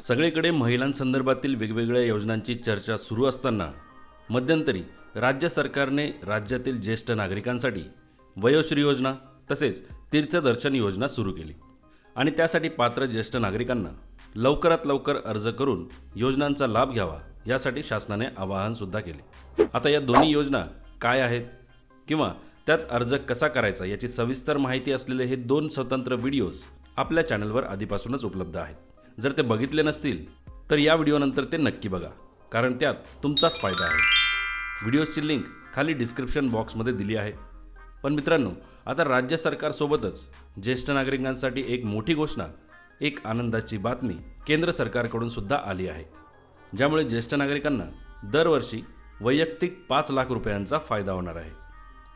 सगळीकडे महिलांसंदर्भातील वेगवेगळ्या योजनांची चर्चा सुरू असताना मध्यंतरी राज्य सरकारने राज्यातील ज्येष्ठ नागरिकांसाठी वयोश्री योजना तसेच तीर्थदर्शन योजना सुरू केली आणि त्यासाठी पात्र ज्येष्ठ नागरिकांना लवकरात लवकर अर्ज करून योजनांचा लाभ घ्यावा यासाठी शासनाने आवाहनसुद्धा केले. आता या दोन्ही योजना काय आहेत किंवा त्यात अर्ज कसा करायचा याची सविस्तर माहिती असलेले हे दोन स्वतंत्र व्हिडिओज आपल्या चॅनलवर आधीपासूनच उपलब्ध आहेत. जर ते बघितले नसतील तर या व्हिडिओनंतर ते नक्की बघा कारण त्यात तुमचाच फायदा आहे. व्हिडिओजची लिंक खाली डिस्क्रिप्शन बॉक्समध्ये दिली आहे. पण मित्रांनो आता राज्य सरकारसोबतच ज्येष्ठ नागरिकांसाठी एक मोठी घोषणा एक आनंदाची बातमी केंद्र सरकारकडून सुद्धा आली आहे. ज्यामुळे ज्येष्ठ नागरिकांना दरवर्षी वैयक्तिक पाच लाख रुपयांचा फायदा होणार आहे.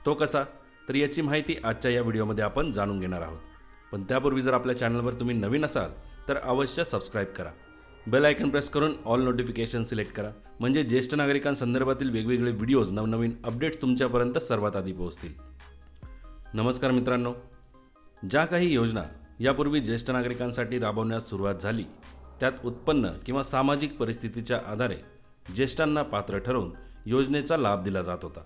तो कसा? तर याची माहिती आजच्या या व्हिडिओमध्ये आपण जाणून घेणार आहोत. पण त्यापूर्वी जर आपल्या चॅनलवर तुम्ही नवीन असाल तर अवश्य सबस्क्राईब करा. बेल आयकन प्रेस करून ऑल नोटिफिकेशन सिलेक्ट करा. म्हणजे ज्येष्ठ नागरिकांसंदर्भातील वेगवेगळे व्हिडिओज नवनवीन अपडेट्स तुमच्यापर्यंत सर्वात आधी पोहोचतील. नमस्कार मित्रांनो. ज्या काही योजना यापूर्वी ज्येष्ठ नागरिकांसाठी राबवण्यास सुरुवात झाली त्यात उत्पन्न किंवा सामाजिक परिस्थितीच्या आधारे ज्येष्ठांना पात्र ठरवून योजनेचा लाभ दिला जात होता.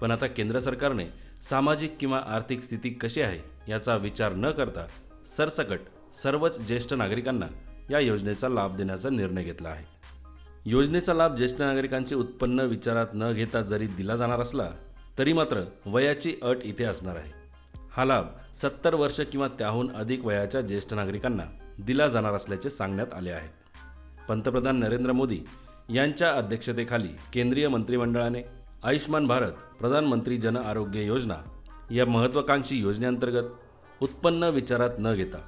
पण आता केंद्र सरकारने सामाजिक किंवा आर्थिक स्थिती कशी आहे याचा विचार न करता सरसकट सर्वच ज्येष्ठ नागरिकांना या योजनेचा लाभ देण्याचा निर्णय घेतला आहे. योजनेचा लाभ ज्येष्ठ नागरिकांचे उत्पन्न विचारात न घेता जरी दिला जाणार असला तरी मात्र वयाची अट इथे असणार आहे. हा लाभ सत्तर वर्ष किंवा त्याहून अधिक वयाच्या ज्येष्ठ नागरिकांना दिला जाणार असल्याचे सांगण्यात आले आहे. पंतप्रधान नरेंद्र मोदी यांच्या अध्यक्षतेखाली केंद्रीय मंत्रिमंडळाने आयुष्मान भारत प्रधानमंत्री जन आरोग्य योजना या महत्त्वाकांक्षी योजनेअंतर्गत उत्पन्न विचारात न घेता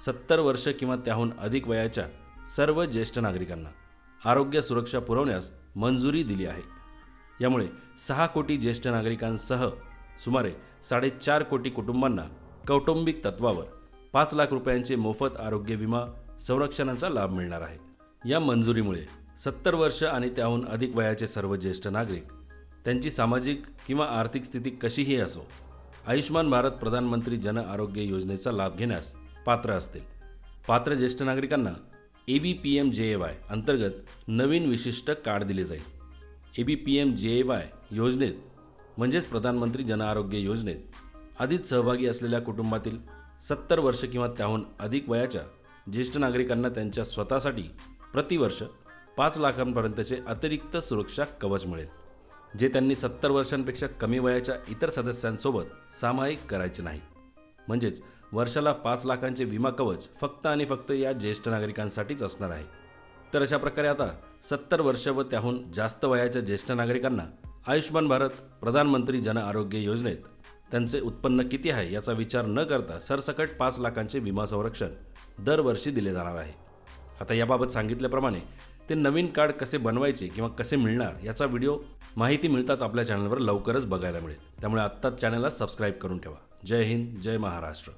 सत्तर वर्ष किंवा त्याहून अधिक वयाच्या सर्व ज्येष्ठ नागरिकांना आरोग्य सुरक्षा पुरवण्यास मंजुरी दिली आहे. यामुळे सहा कोटी ज्येष्ठ नागरिकांसह सुमारे साडेचार कोटी कुटुंबांना कौटुंबिक तत्वावर पाच लाख रुपयांचे मोफत आरोग्य विमा संरक्षणाचा लाभ मिळणार आहे. या मंजुरीमुळे सत्तर वर्ष आणि त्याहून अधिक वयाचे सर्व ज्येष्ठ नागरिक त्यांची सामाजिक किंवा आर्थिक स्थिती कशीही असो आयुष्मान भारत प्रधानमंत्री जन आरोग्य योजनेचा लाभ घेण्यास पात्र असतील. पात्र ज्येष्ठ नागरिकांना ए बी पी एम जे ए वाय अंतर्गत नवीन विशिष्ट कार्ड दिले जाईल. ए बी पी एम जे ए वाय योजनेत म्हणजेच प्रधानमंत्री जन आरोग्य योजनेत आधीच सहभागी असलेल्या कुटुंबातील सत्तर वर्ष किंवा त्याहून अधिक वयाच्या ज्येष्ठ नागरिकांना त्यांच्या स्वतःसाठी प्रतिवर्ष पाच लाखांपर्यंतचे अतिरिक्त सुरक्षा कवच मिळेल जे त्यांनी सत्तर वर्षांपेक्षा कमी वयाच्या इतर सदस्यांसोबत सामायिक करायचे नाही. म्हणजेच वर्षाला पाच लाखांचे विमा कवच फक्त आणि फक्त या ज्येष्ठ नागरिकांसाठीच असणार आहे. तर अशा प्रकारे आता सत्तर वर्ष व त्याहून जास्त वयाच्या ज्येष्ठ नागरिकांना आयुष्मान भारत प्रधानमंत्री जन आरोग्य योजनेत त्यांचे उत्पन्न किती आहे याचा विचार न करता सरसकट पाच लाखांचे विमा संरक्षण दरवर्षी दिले जाणार आहे. आता याबाबत सांगितल्याप्रमाणे ते नवीन कार्ड कसे बनवायचे किंवा कसे मिळणार याचा व्हिडिओ माहिती मिळताच आपल्या चॅनलवर लवकरच बघायला मिळेल. त्यामुळे आत्ताच चॅनलला सबस्क्राईब करून ठेवा. जय हिंद जय महाराष्ट्र.